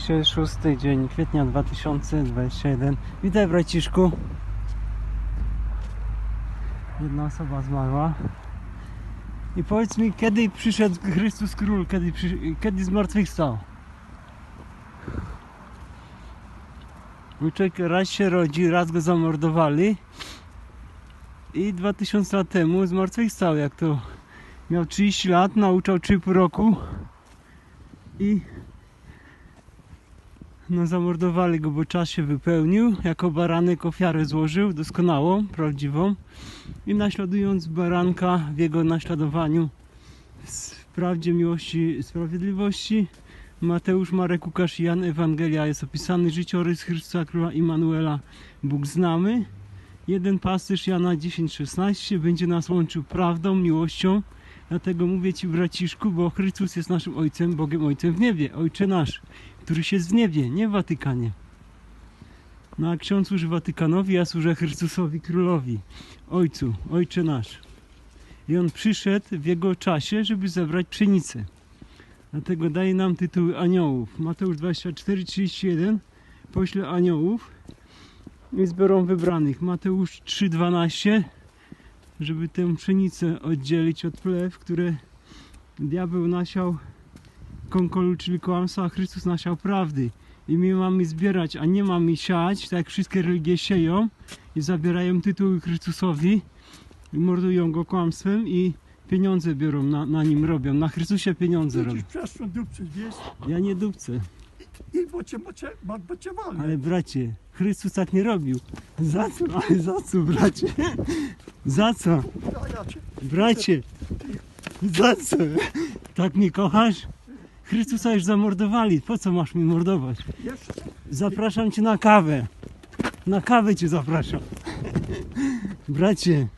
Dzisiaj jest szósty dzień kwietnia 2021. Witaj braciszku. Jedna osoba zmarła. I powiedz mi, kiedy przyszedł Chrystus Król? Kiedy, kiedy zmartwychwstał? Łuczek raz się rodzi, raz go zamordowali. I 2000 lat temu zmartwychwstał, jak to miał 30 lat, nauczał 3,5 roku. I no zamordowali go, bo czas się wypełnił. Jako baranek ofiarę złożył, doskonałą, prawdziwą. I naśladując baranka w jego naśladowaniu w prawdzie, miłości, sprawiedliwości, Mateusz, Marek, Łukasz i Jan Ewangelia jest opisany życiorys Chrystusa Króla Immanuela. Bóg znamy. Jeden pasterz Jana 10:16 będzie nas łączył prawdą, miłością. Dlatego mówię Ci braciszku, bo Chrystus jest naszym Ojcem, Bogiem Ojcem w niebie. Ojcze nasz, któryś jest w niebie, nie w Watykanie. No a ksiądz służy Watykanowi, ja służę Chrystusowi Królowi, Ojcu, Ojcze nasz. I on przyszedł w jego czasie, żeby zebrać pszenicę. Dlatego daje nam tytuły aniołów. Mateusz 24:31 pośle aniołów i zbiorą wybranych. Mateusz 3:12 żeby tę pszenicę oddzielić od plew, które diabeł nasiał konkolu, czyli kłamstwa, a Chrystus nasiał prawdy. I my mamy zbierać, a nie mamy siać, tak jak wszystkie religie sieją i zabierają tytuły Chrystusowi i mordują go kłamstwem i pieniądze biorą, na, na nim robią. Na Chrystusie pieniądze robią. Przeszłą dupcy, wiesz? Ja nie dupcę, I bo cię, bo cię, bo, bo cię walnę. ale bracie, Chrystus tak nie robił. Za co? Ale za co, bracie? Za co? Bracie, za co? Tak mnie kochasz? Chrystusa już zamordowali, po co masz mnie mordować? Zapraszam cię na kawę. Na kawę cię zapraszam. Bracie,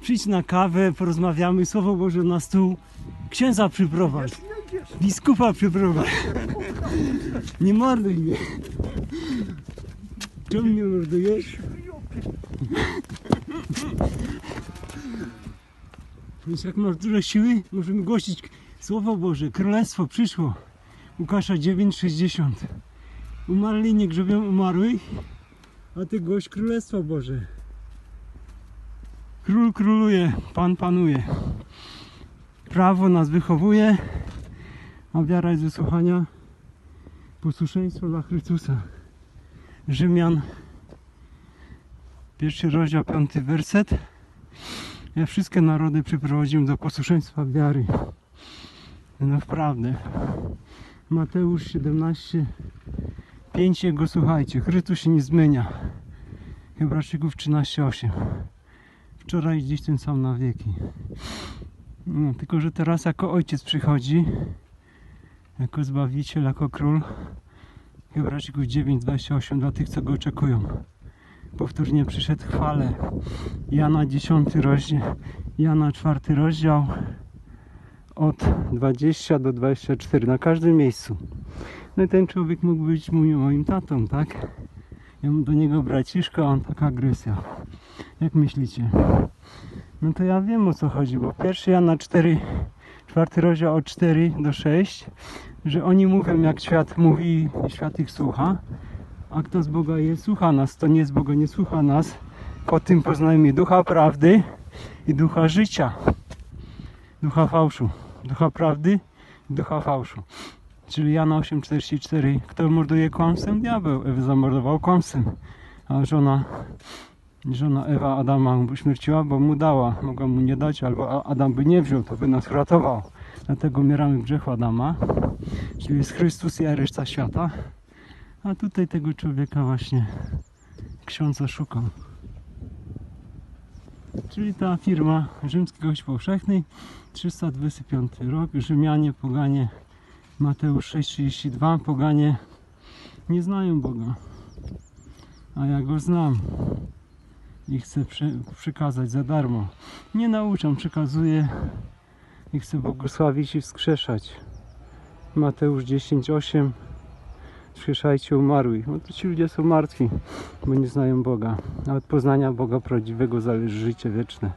przyjdź na kawę, porozmawiamy, Słowo Boże na stół. Księdza przyprowadź, biskupa przyprowadź. Nie morduj mnie. Czemu mnie mordujesz? Więc jak masz dużo siły, możemy głosić Słowo Boże, Królestwo przyszło. Łukasza 9,60 Umarli nie grzebią umarłych, a Ty głoś Królestwo Boże. Król króluje, Pan panuje. Prawo nas wychowuje, a wiara jest wysłuchania. Posłuszeństwo dla Chrystusa. Rzymian, pierwszy rozdział, piąty werset. Ja wszystkie narody przyprowadziłem do posłuszeństwa wiary. Wprawdę. Mateusz 17, 5 Jego słuchajcie. Chrystus się nie zmienia. Hebrajczyków 13, 8. Wczoraj dziś ten sam na wieki. No, tylko, że teraz jako ojciec przychodzi, jako zbawiciel, jako król. Hebrajczyków 9, 28 dla tych, co go oczekują. Powtórnie przyszedł chwale. Jana 10 rozdział, Jana 4 rozdział od 20 do 24 na każdym miejscu. No i ten człowiek mógł być mój, moim tatą, tak? Ja mam do niego braciszka, on taka agresja. Jak myślicie? No to ja wiem o co chodzi, bo pierwszy Jana 4, czwarty rozdział od 4 do 6, że oni mówią jak świat mówi i świat ich słucha, a kto z Boga jest, słucha nas, kto nie z Boga nie słucha nas. Po tym poznajemy ducha prawdy i ducha życia. Ducha fałszu. Ducha prawdy i ducha fałszu. Czyli Jana 8,44. Kto morduje kłamstwem? Diabeł. Ewa zamordował kłamstwem. A żona, żona Ewa Adama uśmierciła, bo mu dała. Mogła mu nie dać, albo Adam by nie wziął, to by nas uratował. Dlatego umieramy w grzechu Adama. Czyli jest Chrystus i reszta świata. A tutaj tego człowieka właśnie ksiądz oszukał. Czyli ta firma Rzymski Gość Powszechny 325 rok, Rzymianie, Poganie, Mateusz 6,32, Poganie nie znają Boga, a ja Go znam i chcę prze, przekazać za darmo. Nie nauczam, przekazuję i chcę błogosławić i wskrzeszać. Mateusz 10,8 Wskrzeszajcie umarłych. No to ci ludzie są martwi, bo nie znają Boga. A od poznania Boga prawdziwego zależy życie wieczne.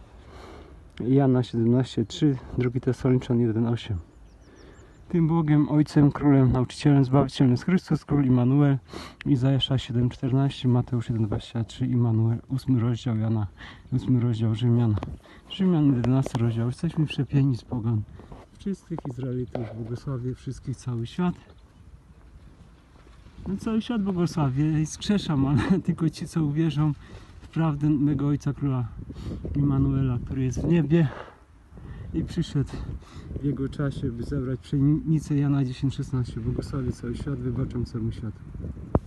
Jana 17:3, 2 Tesaloniczan 1:8. Tym Bogiem, Ojcem, Królem, Nauczycielem, Zbawicielem jest Chrystus, Król Immanuel, Izajasza 7,14, Mateusz 1,23, Immanuel, 8 rozdział Jana, 8 rozdział Rzymian, Rzymian 11 rozdział. Jesteśmy przepieni z pogan, wszystkich Izraelitów, błogosławię wszystkich, cały świat. No cały świat błogosławię i skrzeszam, ale tylko ci, co uwierzą w prawdę mego Ojca Króla Immanuela, który jest w niebie i przyszedł w jego czasie, by zebrać pszenicę Jana 10,16. Błogosławię cały świat, wybaczam całemu światu.